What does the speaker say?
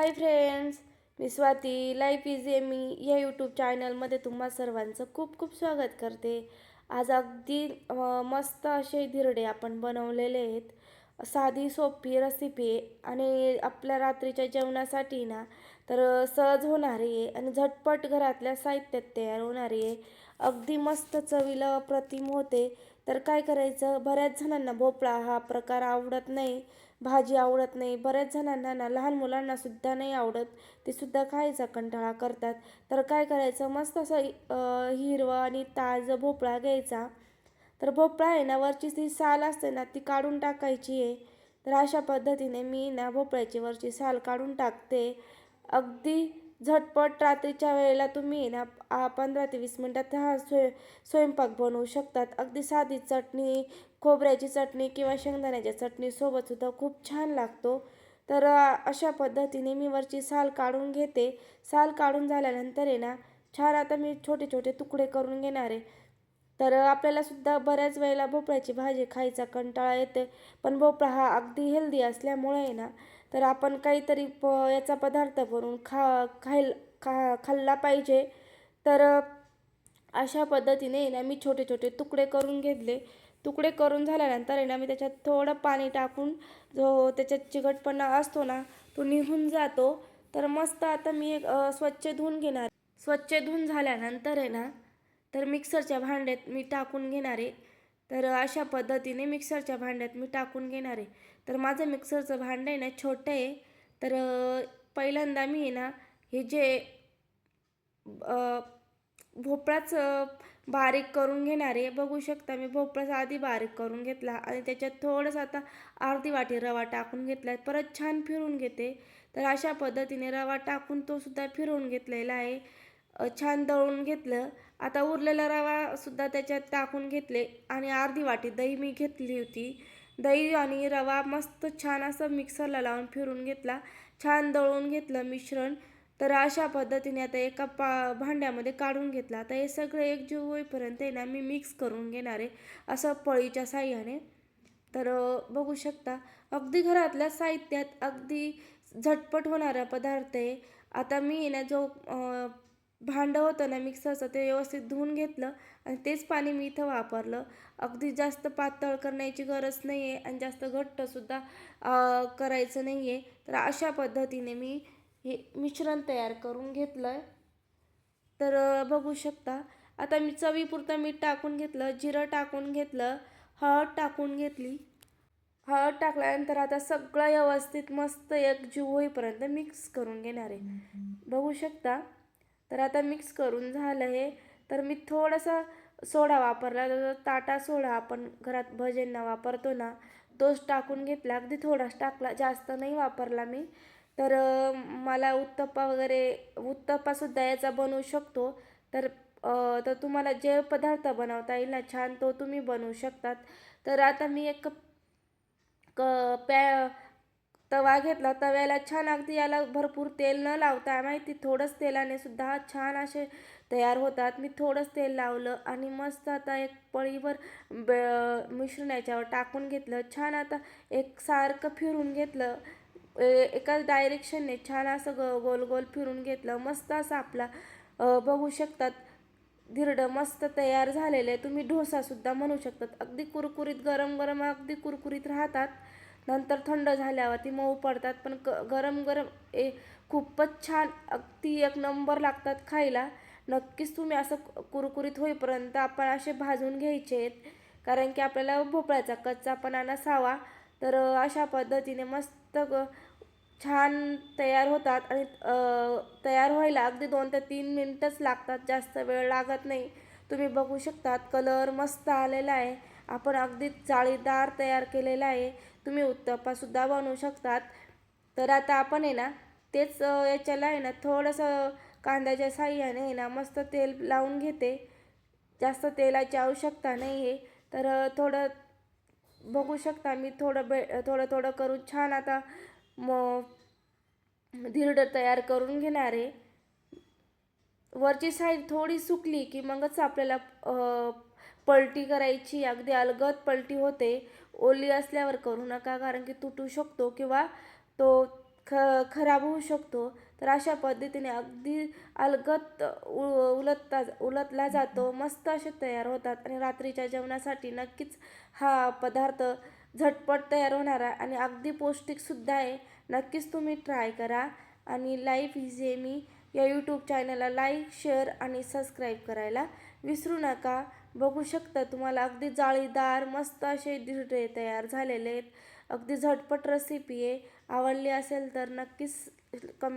हाय friends मी Swati. Life is me या YouTube चॅनलमध्ये तुम्हा सर्वांचं खूप खूप स्वागत करते. आज अगदी मस्त असे धिरडे आपण बनवलेले आहेत. साधी सोपी रेसिपी आहे. आणि आपल्या रात्रीच्या जेवणासाठी ना तर सहज होणारी आहे. आणि झटपट घरातल्या साहित्यात तयार होणारी आहे. अगदी मस्त चवीला अप्रतिम होते. तर काय करायचं? बऱ्याच जणांना भोपळा हा प्रकार आवडत नाही. भाजी आवडत नाही. बऱ्याच जणांना ना लहान मुलांना सुद्धा नाही आवडत. ते सुद्धा खायचा कंटाळा करतात. तर काय करायचं? मस्त असं हिरवं आणि ताजं भोपळा घ्यायचा. तर भोपळा आहे ना वरची ती साल असते ना ती काढून टाकायची आहे. तर अशा पद्धतीने मी ना भोपळ्याची वरची साल काढून टाकते. अगदी झटपट रात्रीच्या वेळेला तुम्ही ना पंधरा ते वीस मिनटात हा स्वय स्वयंपाक बनवू शकतात. अगदी साधी चटणी खोबऱ्याची चटणी किंवा शेंगदाण्याच्या चटणीसोबतसुद्धा खूप छान लागतो. तर अशा पद्धतीने मी वरची साल काढून घेते. साल काढून झाल्यानंतर आहे ना छान आता मी छोटे छोटे तुकडे करून घेणार आहे. तर आपल्याला सुद्धा बऱ्याच वेळेला भोपळ्याची भाजी खायचा कंटाळा येते पण भोपळा हा अगदी हेल्दी असल्यामुळे आहे ना तर आपण काहीतरी प याचा पदार्थ बनवून खा खाईल खा खाल्ला पाहिजे. तर अशा पद्धतीने ना मी छोटे छोटे तुकडे करून घेतले. तुकडे करून झाल्यानंतर आहे ना मी त्याच्यात थोडं पाणी टाकून जो त्याच्यात चिकटपणा असतो ना तो निघून जातो. तर मस्त आता मी एक स्वच्छ धुवून घेणार. स्वच्छ धुवून झाल्यानंतर आहे ना तर मिक्सरच्या भांड्यात मी टाकून घेणार आहे. तर अशा पद्धतीने मिक्सरच्या भांड्यात मी टाकून घेणार आहे. तर माझं मिक्सरचं भांडं आहे ना छोटं आहे. तर पहिल्यांदा मी आहे ना हे जे भोपळाच बारीक करून घेणार आहे. बघू शकता मी भोपळाच आधी बारीक करून घेतला आणि त्याच्यात थोडंसं आता अर्धी वाटी रवा टाकून घेतला आहे परत छान फिरून घेते. तर अशा पद्धतीने रवा टाकून तो सुद्धा फिरवून घेतलेला आहे. छान दळून घेतलं. आता उरलेला रवासुद्धा त्याच्यात टाकून घेतले आणि अर्धी वाटी दही मी घेतली होती. दही आणि रवा मस्त छान असं मिक्सरला लावून फिरून घेतला. छान दळून घेतलं मिश्रण. तर अशा पद्धतीने आता एका पा भांड्यामध्ये काढून घेतला. आता हे सगळं एकजीव होईपर्यंत आहे ना मी मिक्स करून घेणार आहे असं पळीच्या साह्याने. तर बघू शकता अगदी घरातल्या साहित्यात अगदी झटपट होणारा पदार्थ आहे. आता मी ना जो भांडं होतं ना मिक्सरचं ते व्यवस्थित धुवून घेतलं आणि तेच पाणी मी इथं वापरलं. अगदी जास्त पातळ करण्याची गरज नाही आहे आणि जास्त घट्टसुद्धा करायचं नाही आहे तर अशा पद्धतीने मी हे मिश्रण तयार करून घेतलं आहे तर बघू शकता. आता मी चवीपुरतं मीठ टाकून घेतलं जिरं टाकून घेतलं हळद टाकून घेतली. हळद टाकल्यानंतर आता सगळं व्यवस्थित मस्त एक जीव होईपर्यंत मिक्स करून घेणार आहे. बघू शकता. तर आता मिक्स करून झालं हे. तर मी थोडासा सोडा वापरला. तर ताटा सोडा आपण घरात भज्यांना वापरतो ना तोच टाकून घेतला. अगदी थोडाच टाकला. जास्त नाही वापरला मी. तर मला उत्तप्पा वगैरे उत्तप्पासुद्धा याचा बनवू शकतो. तर तर तुम्हाला जे पदार्थ बनवता येईल ना छान तो तुम्ही बनवू शकतात. तर आता मी एक क पॅ तवा घेतला. तव्याला छान अगदी याला भरपूर तेल न लावता माहिती थोडंच तेलाने सुद्धा छान असे तयार होतात. मी थोडंच तेल लावलं आणि मस्त आता एक पळीवर ब मिश्रण याच्यावर टाकून घेतलं. छान आता एक सारखं फिरून घेतलं. एकाच डायरेक्शनने छान असं ग गोल गोल फिरून घेतलं. मस्त असं आपला बघू शकतात. धिरडं मस्त तयार झालेलं आहे. तुम्ही डोसासुद्धा म्हणू शकतात. अगदी कुरकुरीत गरम गरम अगदी कुरकुरीत राहतात. नंतर थंड झाल्यावर ती मऊ पडतात. पण क गरम गरम ए खूपच छान अगदी एक नंबर लागतात खायला. नक्कीच तुम्ही असं कुरकुरीत होईपर्यंत आपण असे भाजून घ्यायचे आहेत. कारण की आपल्याला भोपळ्याचा कच्चा कच्चापणा नसावा तर अशा पद्धतीने मस्त ग छान तयार होतात. आणि तयार व्हायला अगदी दोन ते तीन मिनटंच लागतात. जास्त वेळ लागत नाही. तुम्ही बघू शकतात कलर मस्त आलेला आहे. आपण अगदी जाळीदार तयार केलेला आहे. तुम्ही उत्तप्पासुद्धा बनवू शकतात. तर आता आपण आहे ना तेच याच्याला आहे ना थोडंसं कांद्याच्या साह्याने आहे ना मस्त तेल लावून घेते. जास्त तेलाची आवश्यकता नाही आहे तर थोडं बघू शकता मी थोडं बे थोडं थोडं करून छान आता मग धिरडं तयार करून घेणार आहे. वरची साईड थोडी सुकली की मगच आपल्याला पलटी करायची. अगदी अलगद पलटी होते. ओली असल्यावर करू नका कारण की तुटू शकतो किंवा तो ख खराब होऊ शकतो. तर अशा पद्धतीने अगदी अलगत उ उलटता उलटला जातो मस्त असे तयार होतात आणि रात्रीच्या जेवणासाठी नक्कीच हा पदार्थ झटपट तयार होणारा आणि अगदी पौष्टिकसुद्धा आहे. नक्कीच तुम्ही ट्राय करा आणि लाईफ इझी मी या यूट्यूब चॅनलला लाईक शेअर आणि सबस्क्राईब करायला विसरू नका. बघू शकता तुम्हाला अगदी जाळीदार मस्त असे धिरडे तयार झालेले आहेत. अगदी झटपट रेसिपी आहे. आवडली असेल तर नक्कीच कम